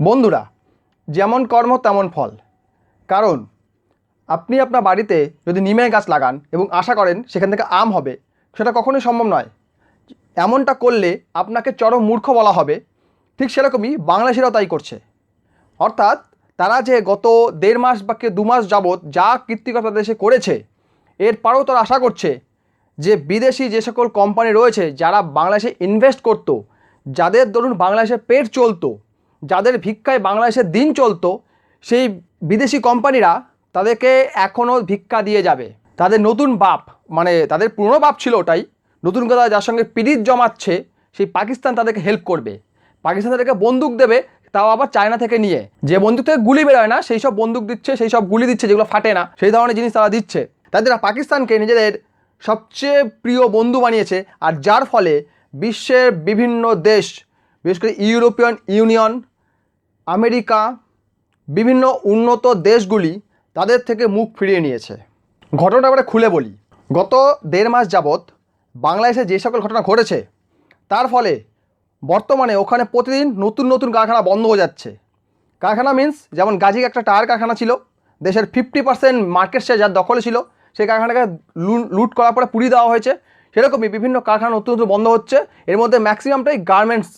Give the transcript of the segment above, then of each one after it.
বন্ধুরা, যেমন কর্ম তেমন ফল। কারণ, আপনি আপনার বাড়িতে যদি নিমের গাছ লাগান এবং আশা করেন সেখান থেকে আম হবে, সেটা কখনোই সম্ভব নয়। এমনটা করলে আপনাকে চরম মূর্খ বলা হবে। ঠিক সেরকমই বাংলাদেশিরাও তাই করছে। অর্থাৎ, তারা যে গত দেড় মাস বা দু মাস যাবৎ যা কীর্তিকতা দেশে করেছে, এরপরেও তারা আশা করছে যে বিদেশি যে সকল কোম্পানি রয়েছে, যারা বাংলাদেশে ইনভেস্ট করতো, যাদের ধরুন বাংলাদেশে পেট চলতো যাদের ভিক্ষায় বাংলাদেশের দিন চলতো, সেই বিদেশি কোম্পানিরা তাদেরকে এখনও ভিক্ষা দিয়ে যাবে। তাদের নতুন বাপ মানে তাদের পুরনো বাপ ছিল ওটাই, নতুন কথা যার সঙ্গে পিরিত জমাচ্ছে, সেই পাকিস্তান তাদেরকে হেল্প করবে। পাকিস্তান তাদেরকে বন্দুক দেবে, তাও আবার চায়না থেকে নিয়ে। যে বন্দুক থেকে গুলি বেরোয় না, সেই সব বন্দুক দিচ্ছে, সেই সব গুলি দিচ্ছে, যেগুলো ফাটে না, সেই ধরনের জিনিস তারা দিচ্ছে। তাদের পাকিস্তানকে নিজেদের সবচেয়ে প্রিয় বন্ধু বানিয়েছে, আর যার ফলে বিশ্বের বিভিন্ন দেশ বিশেষ করে ইউরোপিয়ান ইউনিয়ন, আমেরিকা, বিভিন্ন উন্নত দেশগুলি তাদের থেকে মুখ ফিরিয়ে নিয়েছে। ঘটনাটা আমরা খুলে বলি। গত দেড় মাস যাবৎ বাংলাদেশে যে সকল ঘটনা ঘটেছে, তার ফলে বর্তমানে ওখানে প্রতিদিন নতুন নতুন কারখানা বন্ধ হয়ে যাচ্ছে। কারখানা মিন্স যেমন গাজী একটা টায়ার কারখানা ছিল, দেশের ফিফটি পার্সেন্ট মার্কেট শেয়ার যার দখলে ছিল, সেই কারখানাটাকে লু- লুট করার পরে পুড়িয়ে দেওয়া হয়েছে। সেরকমই বিভিন্ন কারখানা নতুন নতুন বন্ধ হচ্ছে। এর মধ্যে ম্যাক্সিমামটাই গার্মেন্টস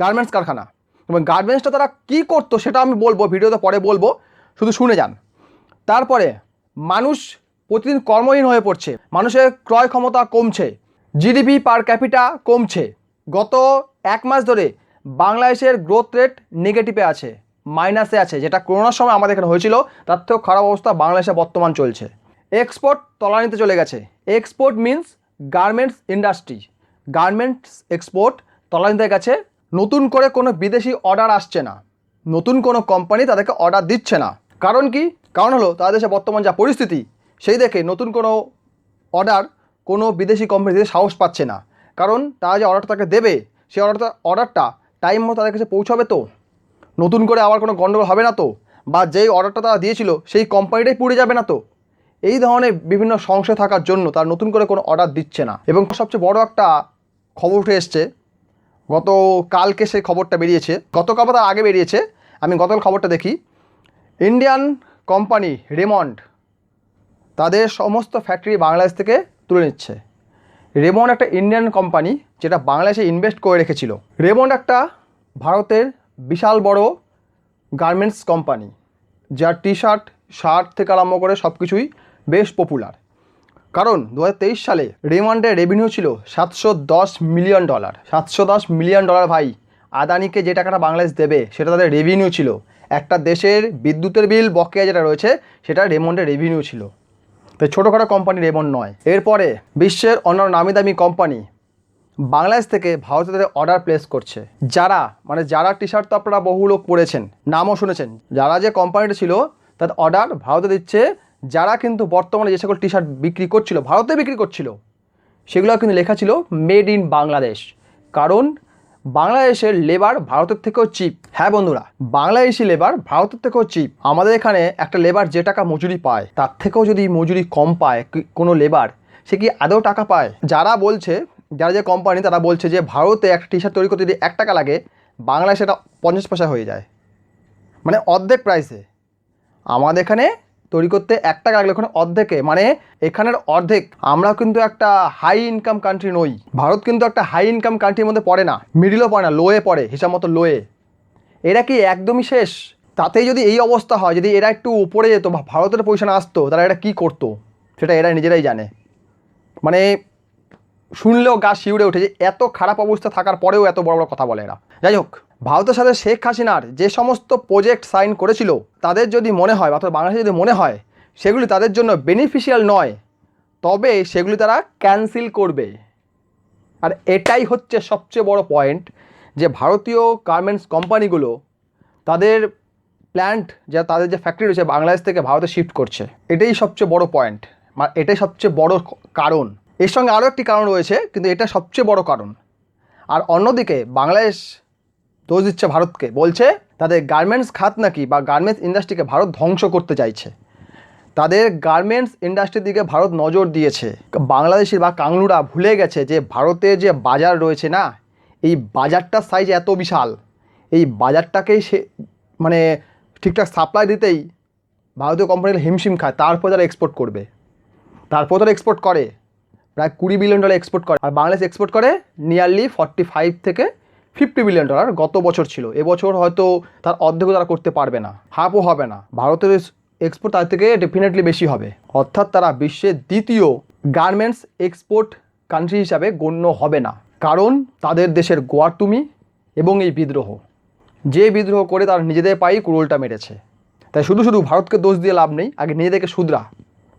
গার্মেন্টস কারখানা। এবং গার্মেন্টসটা তারা কী করতো সেটা আমি বলব, ভিডিওতে পরে বলব, শুধু শুনে যান। তারপরে মানুষ প্রতিদিন কর্মহীন হয়ে পড়ছে, মানুষের ক্রয় ক্ষমতা কমছে জিডিপি পার ক্যাপিটা কমছে। গত এক মাস ধরে বাংলাদেশের গ্রোথ রেট নেগেটিভে আছে মাইনাসে আছে, যেটা করোনার সময় আমাদের এখানে হয়েছিল, তার থেকেও খারাপ অবস্থা বাংলাদেশে বর্তমান চলছে। এক্সপোর্ট তলানিতে চলে গেছে। Export means garments industry garments export তলানিতে গেছে নতুন করে কোনো বিদেশি অর্ডার আসছে না। নতুন কোনো কোম্পানি তাদেরকে অর্ডার দিচ্ছে না। কারণ কি? কারণ হলো, তাদের দেশে বর্তমান যা পরিস্থিতি, সেই দেখে নতুন কোনো অর্ডার কোনো বিদেশি কোম্পানি দিতে সাহস পাচ্ছে না। কারণ তারা যে অর্ডারটা তাকে দেবে, সেই অর্ডারটা অর্ডারটা টাইম মতো তাদের কাছে পৌঁছাবে তো। নতুন করে আবার কোনো গণ্ডগোল হবে না তো, বা যেই অর্ডারটা তারা দিয়েছিল, সেই কোম্পানিটাই পুড়ে যাবে না তো। এই ধরনের বিভিন্ন সংশয় থাকার জন্য তারা নতুন করে কোনো অর্ডার দিচ্ছে না। এবং সবচেয়ে বড় একটা খবর উঠে এসছে গত কালকে সেই খবরটা বেরিয়েছে। বা তার আগে বেরিয়েছে। আমি গতকাল খবরটা দেখি। ইন্ডিয়ান কোম্পানি রেমন্ড তাদের সমস্ত ফ্যাক্টরি বাংলাদেশ থেকে তুলে নিচ্ছে। রেমন্ড একটা ইন্ডিয়ান কোম্পানি যেটা বাংলাদেশে ইনভেস্ট করে রেখেছিল। রেমন্ড একটা ভারতের বিশাল বড় গার্মেন্টস কোম্পানি, যার টি শার্ট শার্ট থেকে আরম্ভ করে সব কিছুই বেশ পপুলার কারণ দু হাজার তেইশ সালে রেমন্ডের রেভিনিউ ছিল সাতশো দশ মিলিয়ন ডলার সাতশো দশ মিলিয়ন ডলার ভাই, আদানিকে যে টাকাটা বাংলাদেশ দেবে সেটা তাদের রেভিনিউ ছিল। একটা দেশের বিদ্যুতের বিল, বকেয়া যেটা রয়েছে, সেটা রেমন্ডের রেভিনিউ ছিল। তো ছোটোখাটো কোম্পানি রেমন্ড নয়। এরপরে বিশ্বের অন্যান্য নামি দামি কোম্পানি বাংলাদেশ থেকে ভারতে তাদের অর্ডার প্লেস করছে। যারা মানে যারা টি শার্ট তো আপনারা বহু লোক পড়েছেন, নামও শুনেছেন, যারা যে কোম্পানিটা ছিল, তাদের অর্ডার ভারতে দিচ্ছে যারা কিন্তু বর্তমানে যে সকল টি শার্ট বিক্রি করছিল, ভারতে বিক্রি করছিল, সেগুলো কিন্তু লেখা ছিল মেড ইন বাংলাদেশ কারণ বাংলাদেশের লেবার ভারতের থেকেও চিপ হ্যাঁ বন্ধুরা, বাংলাদেশি লেবার ভারতের থেকেও চিপ আমাদের এখানে একটা লেবার যে টাকা মজুরি পায়, তার থেকেও যদি মজুরি কম পায় কোনো লেবার সে কি আদৌ টাকা পায়? যারা বলছে, যারা যে কোম্পানি তারা বলছে যে ভারতে একটা টি শার্ট তৈরি করতে যদি এক টাকা লাগে, বাংলাদেশে এটা পঞ্চাশ পয়সা হয়ে যায়। মানে অর্ধেক প্রাইসে আমাদের এখানে তৈরি করতে এক টাকা লাগলে অর্ধেকে মানে এখানের অর্ধেক। আমরা কিন্তু একটা হাই ইনকাম কান্ট্রি নই। ভারত কিন্তু একটা হাই ইনকাম কান্ট্রির মধ্যে পড়ে না। মিডিলও পড়ে না লোয়ে পড়ে, হিসাব মতো লোয়ে এরা কি একদমই শেষ? তাতেই যদি এই অবস্থা হয়, যদি এরা একটু উপরে যেত ভারতের পয়সা আসতো তারা এটা কী করতো? সেটা এরা নিজেরাই জানে। মানে শুনলেও গা শিউড়ে ওঠে যে, এত খারাপ অবস্থা থাকার পরেও এত বড় বড় কথা বলে এরা। যাই হোক ভারতের সাথে শেখ হাসিনার যে সমস্ত প্রজেক্ট সাইন করেছিল, তাদের যদি মনে হয় বা বাংলাদেশে যদি মনে হয়, সেগুলি তাদের জন্য বেনিফিশিয়াল নয়, তবে সেগুলি তারা ক্যান্সেল করবে। আর এটাই হচ্ছে সবচেয়ে বড় পয়েন্ট যে ভারতীয় গার্মেন্টস কোম্পানিগুলো তাদের প্ল্যান্ট যা তাদের যে ফ্যাক্টরি রয়েছে, বাংলাদেশ থেকে ভারতে শিফট করছে। এটাই সবচেয়ে বড় পয়েন্ট এটাই সবচেয়ে বড় কারণ। এর সঙ্গে আরও একটি কারণ রয়েছে, কিন্তু এটা সবচেয়ে বড় কারণ। আর অন্যদিকে, বাংলাদেশ দোষ দিচ্ছে ভারতকে। বলছে, তাদের গার্মেন্টস খাত নাকি বা গার্মেন্টস ইন্ডাস্ট্রিকে ভারত ধ্বংস করতে চাইছে? তাদের গার্মেন্টস ইন্ডাস্ট্রির দিকে ভারত নজর দিয়েছে। বাংলাদেশি বা কাংলুরা ভুলে গেছে যে ভারতে যে বাজার রয়েছে না, এই বাজারটার সাইজ এত বিশাল। এই বাজারটাকেই সে মানে ঠিকঠাক সাপ্লাই দিতেই ভারতীয় কোম্পানির হিমশিম খায়, তারপর তারা এক্সপোর্ট করবে। তারপর তারা এক্সপোর্ট করে। প্রায় কুড়ি বিলিয়ন ডলার এক্সপোর্ট করে। আর বাংলাদেশ এক্সপোর্ট করে নিয়ারলি ফর্টি ফাইভ থেকে ফিফটি বিলিয়ন ডলার গত বছর ছিল। এবছর হয়তো তার অর্ধেকও তারা করতে পারবে না। হাফও হবে না। ভারতের এক্সপোর্ট তার থেকে ডেফিনেটলি বেশি হবে। অর্থাৎ তারা বিশ্বের দ্বিতীয় গার্মেন্টস এক্সপোর্ট কান্ট্রি হিসাবে গণ্য হবে না। কারণ তাদের দেশের গোয়ার্তুমি এবং এই বিদ্রোহ। যে বিদ্রোহ করে তারা নিজেদের পায়েই কুড়োলটা মেরেছে। তাই শুধু শুধু ভারতকে দোষ দিয়ে লাভ নেই, আগে নিজেদেরকে শুধরা।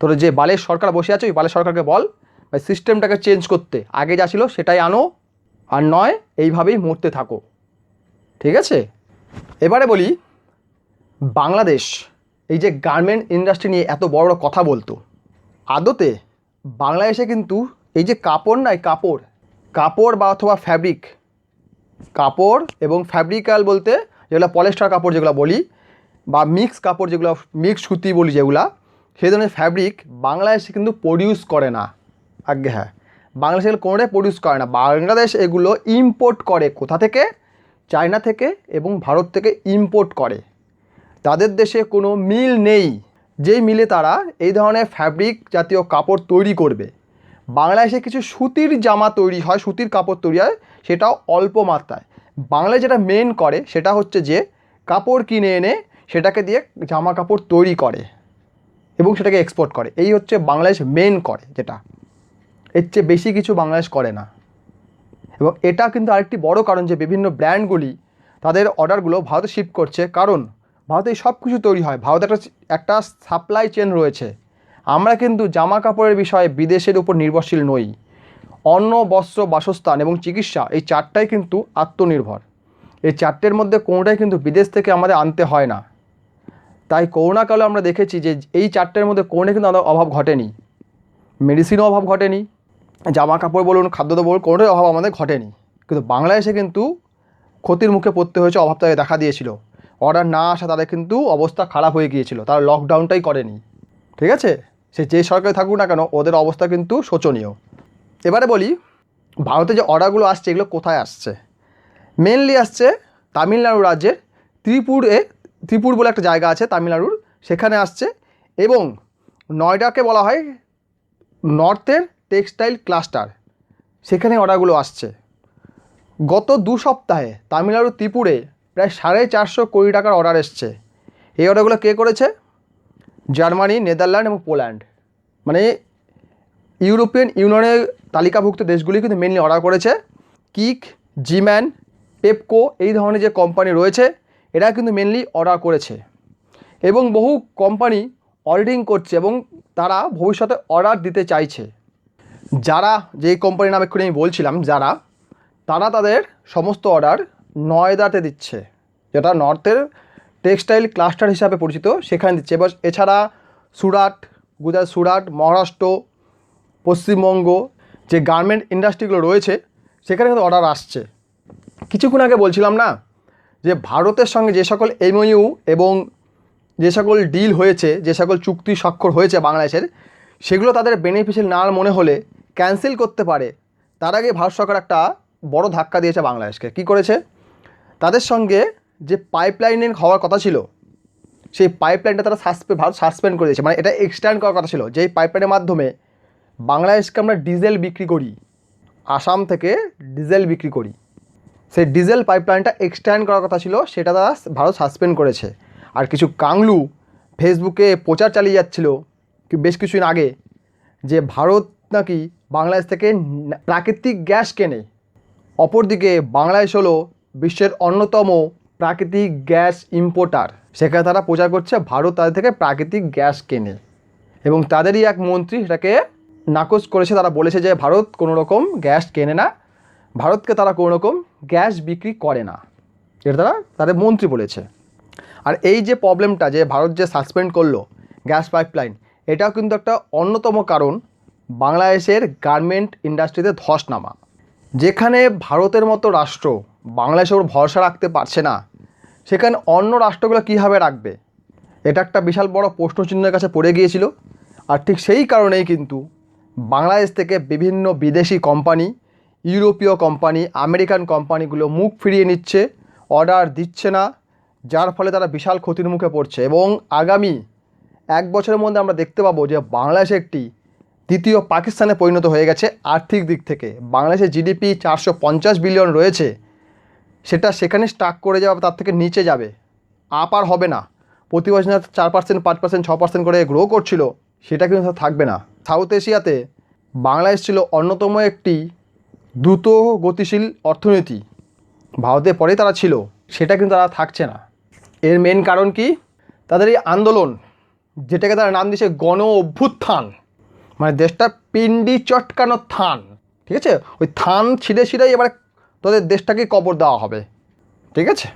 তোর যে বালের সরকার বসে আছে, ওই বালের সরকারকে বল সিস্টেমটাকে চেঞ্জ করতে। আগে যা ছিল সেটাই আনো আর নয়, এইভাবেই মরতে থাকো। ঠিক আছে? এবারে বলি, বাংলাদেশ, এই যে গার্মেন্ট ইন্ডাস্ট্রি নিয়ে এত বড় বড় কথা বলতো, আদতে বাংলাদেশে কিন্তু এই যে কাপড় নয় কাপড় কাপড় বা অথবা ফ্যাব্রিক কাপড় এবং ফ্যাব্রিক্যাল বলতে যেগুলো পলেস্টার কাপড় যেগুলো বলি, বা মিক্স কাপড় যেগুলো মিক্স সুতি বলি যেগুলা, সেই ধরনের ফ্যাব্রিক বাংলাদেশে কিন্তু প্রডিউস করে না। আগে হ্যাঁ। বাংলাদেশে এগুলো কোনোটাই প্রডিউস করে না। বাংলাদেশ এগুলো ইম্পোর্ট করে কোথা থেকে? চায়না থেকে এবং ভারত থেকে ইম্পোর্ট করে। তাদের দেশে কোনো মিল নেই। যেই মিলে তারা এই ধরনের ফ্যাব্রিক জাতীয় কাপড় তৈরি করবে। বাংলাদেশে কিছু সুতির জামা তৈরি হয়, সুতির কাপড় তৈরি হয়, সেটাও অল্প মাত্রায়। বাংলায় যেটা মেন করে সেটা হচ্ছে যে কাপড় কিনে এনে সেটাকে দিয়ে জামা কাপড় তৈরি করে এবং সেটাকে এক্সপোর্ট করে। এই হচ্ছে বাংলাদেশ মেন করে যেটা। এর চেয়ে বেশি কিছু বাংলাদেশ করে না। এবং এটা কিন্তু আরেকটি বড় কারণ যে বিভিন্ন ব্র্যান্ডগুলি তাদের অর্ডারগুলো ভারতে শিফট করছে। কারণ ভারতে সব কিছু তৈরি হয়। ভারতে একটা একটা সাপ্লাই চেন রয়েছে। আমরা কিন্তু জামা কাপড়ের বিষয়ে বিদেশের উপর নির্ভরশীল নই। অন্ন, বস্ত্র, বাসস্থান এবং চিকিৎসা এই চারটাই কিন্তু আত্মনির্ভর। এই চারটের মধ্যে কোনোটাই কিন্তু বিদেশ থেকে আমাদের আনতে হয় না। তাই করোনাকালে আমরা দেখেছি যে এই চারটের মধ্যে কোনোটাই কিন্তু আমাদের অভাব ঘটেনি। মেডিসিনও অভাব ঘটেনি। জামা কাপড় বলুন খাদ্যদ্রব্য বলুন কোনোটাই অভাব আমাদের ঘটেনি। কিন্তু বাংলাদেশে কিন্তু ক্ষতির মুখে পড়তে হয়েছে, অভাব তাদের দেখা দিয়েছিল। অর্ডার না আসা তাদের কিন্তু অবস্থা খারাপ হয়ে গিয়েছিল। তারা লকডাউনটাই করেনি। ঠিক আছে? সে যে সরকারে থাকুক না কেন, ওদের অবস্থা কিন্তু শোচনীয়। এবারে বলি, ভারতে যে অর্ডারগুলো আসছে, এগুলো কোথায় আসছে? মেনলি আসছে তামিলনাড়ু রাজ্যের ত্রিপুরে, ত্রিপুর বলে একটা জায়গা আছে তামিলনাড়ুর। সেখানে আসছে এবং নয়ডাকে বলা হয় নর্থের টেক্সটাইল ক্লাস্টার। সেখানে অর্ডারগুলো আসছে। গত দু সপ্তাহে তামিলনাড়ু ত্রিপুরে প্রায় সাড়ে চারশো কোটি টাকার অর্ডার এসছে। এই অর্ডারগুলো কে করেছে? জার্মানি, নেদারল্যান্ড এবং পোল্যান্ড। মানে ইউরোপিয়ান ইউনিয়নের তালিকাভুক্ত দেশগুলি কিন্তু মেনলি অর্ডার করেছে। কিক, জিম্যান, পেপকো এই ধরনের যে কোম্পানি রয়েছে, এরা কিন্তু মেনলি অর্ডার করেছে। এবং বহু কোম্পানি অডিটিং করছে এবং তারা ভবিষ্যতে অর্ডার দিতে চাইছে। যারা যেই কোম্পানির নাম এক্ষুনি আমি বলছিলাম, যারা, তারা তাদের সমস্ত অর্ডার নয়দাতে দিচ্ছে। যেটা নর্থের টেক্সটাইল ক্লাস্টার হিসাবে পরিচিত, সেখানে দিচ্ছে। এবার এছাড়া সুরাট, গুজরাট সুরাট, মহারাষ্ট্র, পশ্চিমবঙ্গ, যে গার্মেন্ট ইন্ডাস্ট্রিগুলো রয়েছে, সেখানে কিন্তু অর্ডার আসছে। কিছুক্ষণ আগে বলছিলাম না, যে ভারতের সঙ্গে যে সকল এমইউ এবং যে সকল ডিল হয়েছে, যে সকল চুক্তি স্বাক্ষর হয়েছে বাংলাদেশের, সেগুলো তাদের বেনিফিশিয়াল না মনে হলে ক্যান্সেল করতে পারে। তার আগে ভারত সরকার একটা বড় ধাক্কা দিয়েছে বাংলাদেশকে। কি করেছে? তাদের সঙ্গে যে পাইপলাইনের হওয়ার কথা ছিল, সেই পাইপলাইনটা তারা সাসপে ভারত সাসপেন্ড করে দিয়েছে। মানে এটা এক্সটেন্ড করার কথা ছিল। যেই পাইপলাইনের মাধ্যমে বাংলাদেশকে আমরা ডিজেল বিক্রি করি, আসাম থেকে ডিজেল বিক্রি করি, সেই ডিজেল পাইপলাইনটা এক্সটেন্ড করার কথা ছিল, সেটা তারা ভারত সাসপেন্ড করেছে। আর কিছু কাংলু ফেসবুকে প্রচার চালিয়ে যাচ্ছিল, বেশ কিছুদিন আগে, যে ভারত নাকি বাংলাদেশ থেকে প্রাকৃতিক গ্যাস কেনে? অপরদিকে বাংলাদেশ হলো বিশ্বের অন্যতম প্রাকৃতিক গ্যাস ইম্পোর্টার। সেখানে তারা প্রচার করছে ভারত তাদের থেকে প্রাকৃতিক গ্যাস কেনে। এবং তাদেরই এক মন্ত্রী সেটাকে নাকচ করেছে। তারা বলেছে যে ভারত কোনো রকম গ্যাস কেনে না। ভারতকে তারা কোনো রকম গ্যাস বিক্রি করে না। এটা তারা তাদের মন্ত্রী বলেছে। আর এই যে প্রবলেমটা যে ভারত যে সাসপেন্ড করল গ্যাস পাইপলাইন এটাও কিন্তু একটা অন্যতম কারণ বাংলাদেশের গার্মেন্ট ইন্ডাস্ট্রিতে ধস নামা যেখানে ভারতের মতো রাষ্ট্র বাংলাদেশের ওপর ভরসা রাখতে পারছে না, সেখানে অন্য রাষ্ট্রগুলো কীভাবে রাখবে? এটা একটা বিশাল বড় প্রশ্নচিহ্নের কাছে পড়ে গিয়েছিল। আর ঠিক সেই কারণেই কিন্তু বাংলাদেশ থেকে বিভিন্ন বিদেশি কোম্পানি, ইউরোপীয় কোম্পানি, আমেরিকান কোম্পানিগুলো মুখ ফিরিয়ে নিচ্ছে, অর্ডার দিচ্ছে না, যার ফলে তারা বিশাল ক্ষতির মুখে পড়ছে। এবং আগামী এক বছরের মধ্যে আমরা দেখতে পাবো যে বাংলাদেশ একটি দ্বিতীয় পাকিস্তানে পরিণত হয়ে গেছে আর্থিক দিক থেকে। বাংলাদেশের জিডিপি চারশো পঞ্চাশ বিলিয়ন রয়েছে। সেটা সেখানে স্টাক করে যাবে তার থেকে নিচে যাবে। আপ আর হবে না। প্রতি বছর চার পার্সেন্ট পাঁচ পার্সেন্ট ছ পার্সেন্ট করে গ্রো করছিল, সেটা কিন্তু থাকবে না। সাউথ এশিয়াতে বাংলাদেশ ছিল অন্যতম একটি দ্রুত গতিশীল অর্থনীতি। ভারতের পরেই তারা ছিল, সেটা কিন্তু তারা থাকছে না। এর মেন কারণ কি? তাদের এই আন্দোলন, যেটাকে তারা নাম দিয়েছে গণ অভ্যুত্থান। মানে দেশটা পিন্ডি চটকানো থান, ঠিক আছে? ওই থান ছিঁড়ে ছিঁড়েই এবার তোদের দেশটাকে কবর দেওয়া হবে, ঠিক আছে?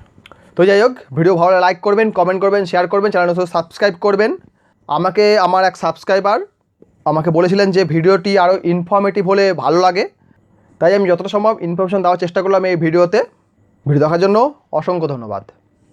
তো যাই হোক, ভিডিও ভালো লাইক করবেন কমেন্ট করবেন শেয়ার করবেন চ্যানেলটা সাবস্ক্রাইব করবেন। আমাকে, আমার এক সাবস্ক্রাইবার আমাকে বলেছিলেন যে ভিডিওটি আরও ইনফর্মেটিভ হলে ভালো লাগে। তাই আমি যতটা সম্ভব ইনফরমেশন দেওয়ার চেষ্টা করলাম এই ভিডিওতে। ভিডিও দেখার জন্য অসংখ্য ধন্যবাদ।